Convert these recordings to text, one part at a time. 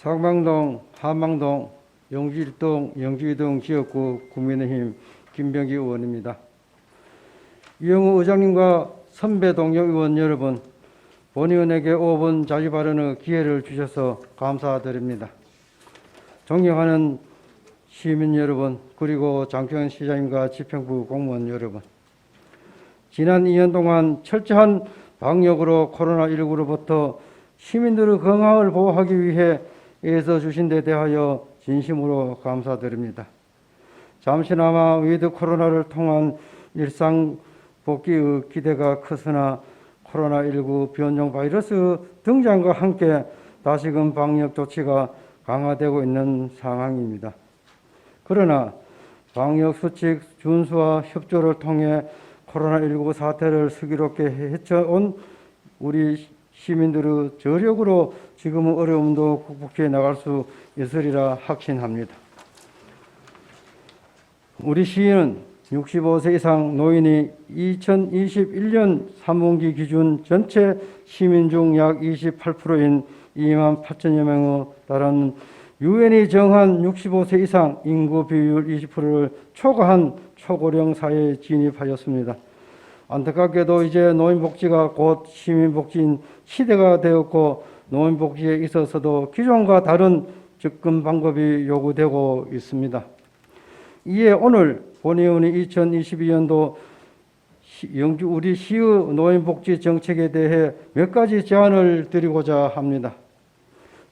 상방동, 한망동, 영주일동, 영주이동 지역구 국민의힘 김병기 의원입니다. 이영우 의장님과 선배 동료 의원 여러분, 본 의원에게 5분 자유 발언의 기회를 주셔서 감사드립니다. 존경하는 시민 여러분, 그리고 장평 시장님과 지평부 공무원 여러분, 지난 2년 동안 철저한 방역으로 코로나19로부터 시민들의 건강을 보호하기 위해 애써 주신 데 대하여 진심으로 감사드립니다. 잠시나마 위드 코로나를 통한 일상 복귀의 기대가 크으나 코로나19 변종 바이러스 등장과 함께 다시금 방역 조치가 강화되고 있는 상황입니다. 그러나 방역 수칙 준수와 협조를 통해 코로나19 사태를 슬기롭게 헤쳐온 우리 시민들의 저력으로 지금의 어려움도 극복해 나갈 수 있으리라 확신합니다. 우리 시는 65세 이상 노인이 2021년 3분기 기준 전체 시민 중 약 28%인 2만 8천여 명에 달하는 유엔이 정한 65세 이상 인구 비율 20%를 초과한 초고령 사회에 진입하였습니다. 안타깝게도 이제 노인복지가 곧 시민복지인 시대가 되었고 노인복지에 있어서도 기존과 다른 접근 방법이 요구되고 있습니다. 이에 오늘 본의원이 2022년도 영주 우리 시의 노인복지 정책에 대해 몇 가지 제안을 드리고자 합니다.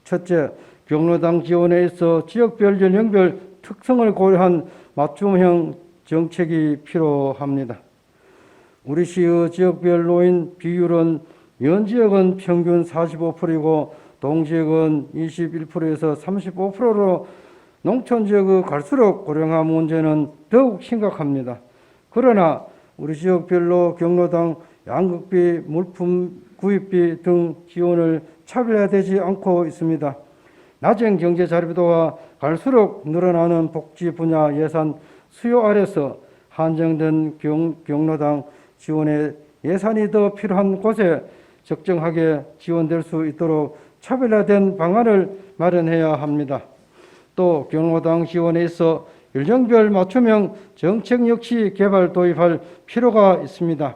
첫째, 경로당 지원에 있어 지역별 연령별 특성을 고려한 맞춤형 정책이 필요합니다. 우리 시의 지역별 노인 비율은 면 지역은 평균 45%이고 동지역은 21%에서 35%로 농촌 지역의 갈수록 고령화 문제는 더욱 심각합니다. 그러나 우리 지역별로 경로당 양극비, 물품 구입비 등 지원을 차별화되지 않고 있습니다. 낮은 경제 자립도와 갈수록 늘어나는 복지 분야 예산 수요 아래서 한정된 경, 경로당 지원에 예산이 더 필요한 곳에 적정하게 지원될 수 있도록 차별화된 방안을 마련해야 합니다. 또 경로당 지원에 있어 연령별 맞춤형 정책 역시 개발 도입할 필요가 있습니다.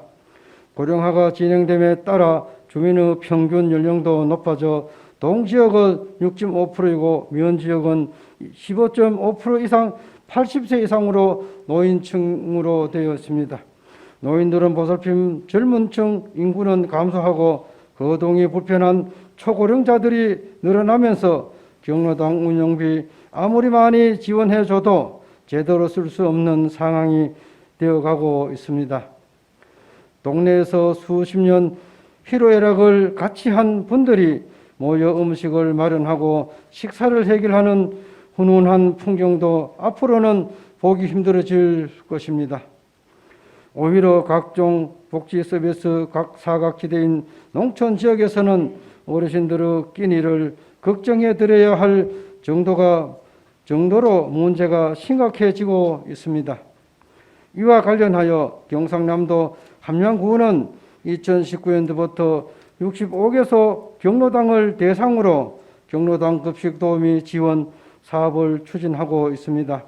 고령화가 진행됨에 따라 주민의 평균 연령도 높아져 동지역은 6.5%이고 면지역은 15.5% 이상 80세 이상으로 노인층으로 되어 있습니다. 노인들은 보살핌 젊은 층 인구는 감소하고 거동이 불편한 초고령자들이 늘어나면서 경로당 운영비 아무리 많이 지원해줘도 제대로 쓸 수 없는 상황이 되어가고 있습니다. 동네에서 수십 년 희로애락을 같이 한 분들이 모여 음식을 마련하고 식사를 해결하는 훈훈한 풍경도 앞으로는 보기 힘들어질 것입니다. 오히려 각종 복지 서비스 각 사각지대인 농촌 지역에서는 어르신들의 끼니를 걱정해 드려야 할 정도가 정도로 문제가 심각해지고 있습니다. 이와 관련하여 경상남도 함양구는 2019년도부터 65개소 경로당을 대상으로 경로당 급식 도우미 지원 사업을 추진하고 있습니다.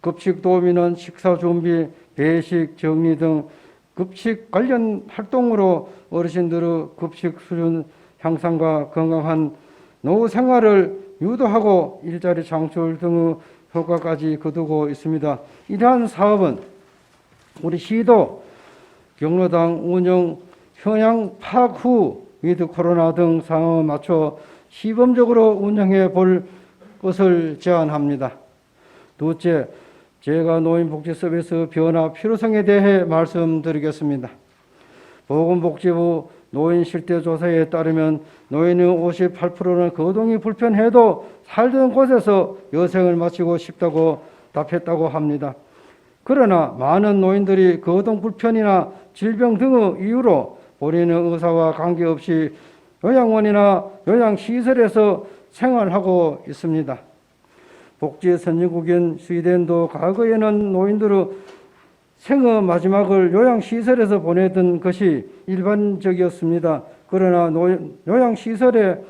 급식 도우미는 식사 준비, 배식, 정리 등 급식 관련 활동으로 어르신들의 급식 수준 향상과 건강한 노후 생활을 유도하고 일자리 창출 등의 효과까지 거두고 있습니다. 이러한 사업은 우리 시도 경로당 운영 현황 파악 후 위드 코로나 등 상황에 맞춰 시범적으로 운영해 볼 것을 제안합니다. 둘째, 제가 노인복지 서비스 변화 필요성에 대해 말씀드리겠습니다. 보건복지부 노인 실태 조사에 따르면 노인의 58%는 거동이 불편해도 살던 곳에서 여생을 마치고 싶다고 답했다고 합니다. 그러나 많은 노인들이 거동 불편이나 질병 등의 이유로 본인의 의사와 관계없이 요양원이나 요양시설에서 생활하고 있습니다. 복지 선진국인 스웨덴도 과거에는 노인들의 생의 마지막을 요양시설에서 보내던 것이 일반적이었습니다. 그러나 요양시설에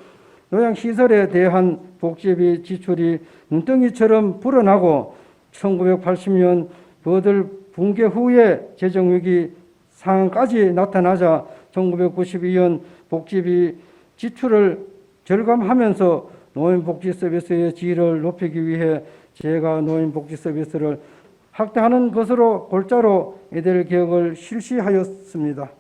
노양시설에 대한 복지비 지출이 눈덩이처럼 불어나고 1980년 버들 붕괴 후에 재정위기 상황까지 나타나자 1992년 복지비 지출을 절감하면서 노인복지 서비스의 질을 높이기 위해 제가 노인복지 서비스를 확대하는 것으로 골자로 이들 개혁을 실시하였습니다.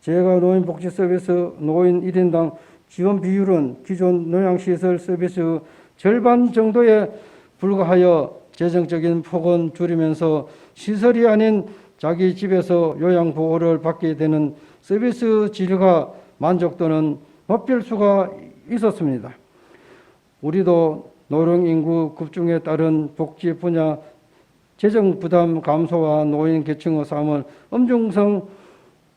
제가 노인복지 서비스 노인 1인당 지원 비율은 기존 노양시설 서비스 절반 정도에 불과하여 재정적인 폭은 줄이면서 시설이 아닌 자기 집에서 요양 보호를 받게 되는 서비스 질과 만족도는 높일 수가 있었습니다. 우리도 노령 인구 급증에 따른 복지 분야 재정 부담 감소와 노인 계층의 삶을 엄중성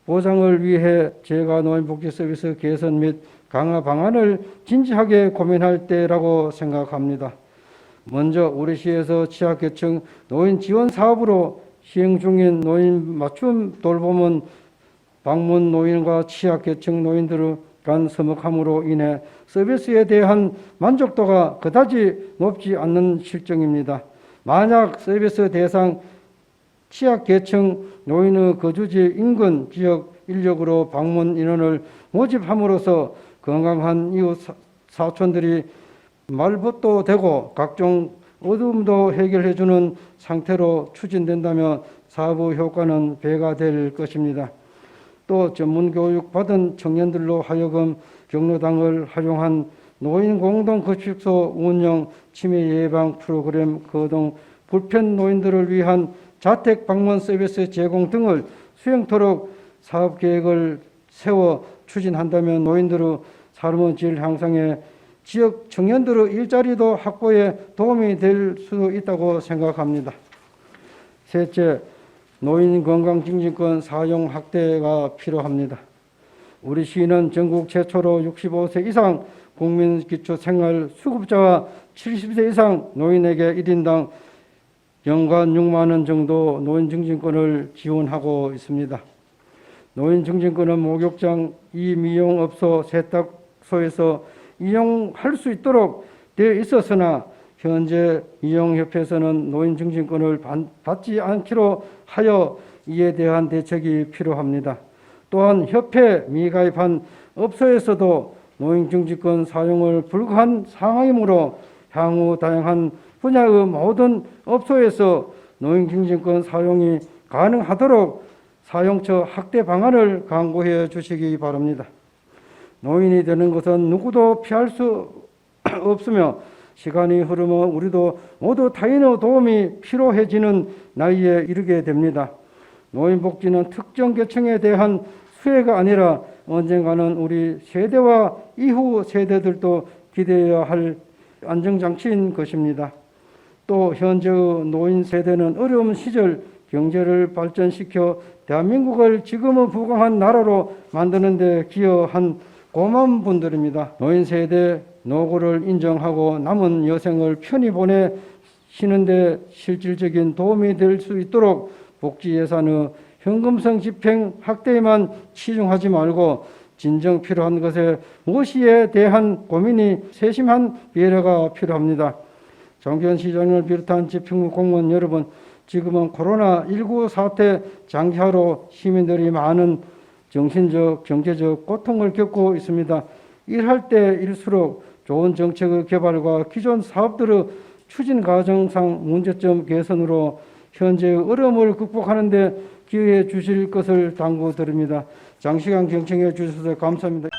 보장을 위해 제가 노인 복지 서비스 개선 및 강화 방안을 진지하게 고민할 때라고 생각합니다. 먼저 우리 시에서 취약계층 노인 지원 사업으로 시행 중인 노인 맞춤 돌봄은 방문 노인과 취약계층 노인들 간 서먹함으로 인해 서비스에 대한 만족도가 그다지 높지 않는 실정입니다. 만약 서비스 대상 취약계층 노인의 거주지 인근 지역 인력으로 방문 인원을 모집함으로써 건강한 이웃 사- 사촌들이 말벗도 되고 각종 어둠도 해결해주는 상태로 추진된다면 사부 효과는 배가 될 것입니다. 또 전문 교육 받은 청년들로 하여금 경로당을 활용한 노인 공동 거축소 운영 치매 예방 프로그램 거동 불편 노인들을 위한 자택 방문 서비스 제공 등을 수행토록 사업 계획을 세워 추진한다면 노인들의 삶의 질 향상에 지역 청년들의 일자리도 확보에 도움이 될 수 있다고 생각합니다. 셋째, 노인 건강증진권 사용 확대가 필요합니다. 우리 시는 전국 최초로 65세 이상 국민 기초 생활 수급자와 70세 이상 노인에게 1인당 연간 6만 원 정도 노인 증진권을 지원하고 있습니다. 노인 증진권은 목욕장, 이미용업소, 세탁소에서 이용할 수 있도록 되어 있었으나 현재 이용협회에서는 노인 증진권을 반- 받지 않기로 하여 이에 대한 대책이 필요합니다. 또한 협회 미가입한 업소에서도 노인 증진권 사용을 불가한 상황이므로 향후 다양한 분야의 모든 업소에서 노인 증진권 사용이 가능하도록 사용처 확대 방안을 강구해 주시기 바랍니다. 노인이 되는 것은 누구도 피할 수 없으며 시간이 흐르면 우리도 모두 타인의 도움이 필요해지는 나이에 이르게 됩니다. 노인복지는 특정 계층에 대한 수혜가 아니라 언젠가는 우리 세대와 이후 세대들도 기대해야 할 안정장치인 것입니다. 또 현재의 노인 세대는 어려운 시절 경제를 발전시켜 대한민국을 지금의 부강한 나라로 만드는 데 기여한 고마운 분들입니다. 노인 세대 노고를 인정하고 남은 여생을 편히 보내시는데 실질적인 도움이 될 수 있도록 복지 예산의 현금성 집행 확대에만 치중하지 말고 진정 필요한 것에 무엇이에 대한 고민이 세심한 배려가 필요합니다. 정기현 시장을 비롯한 지평구 공무원 여러분, 지금은 코로나19 사태 장기화로 시민들이 많은 정신적, 경제적 고통을 겪고 있습니다. 일할 때일수록 좋은 정책의 개발과 기존 사업들의 추진 과정상 문제점 개선으로 현재의 어려움을 극복하는 데 기여해 주실 것을 당부드립니다. 장시간 경청해 주셔서 감사합니다.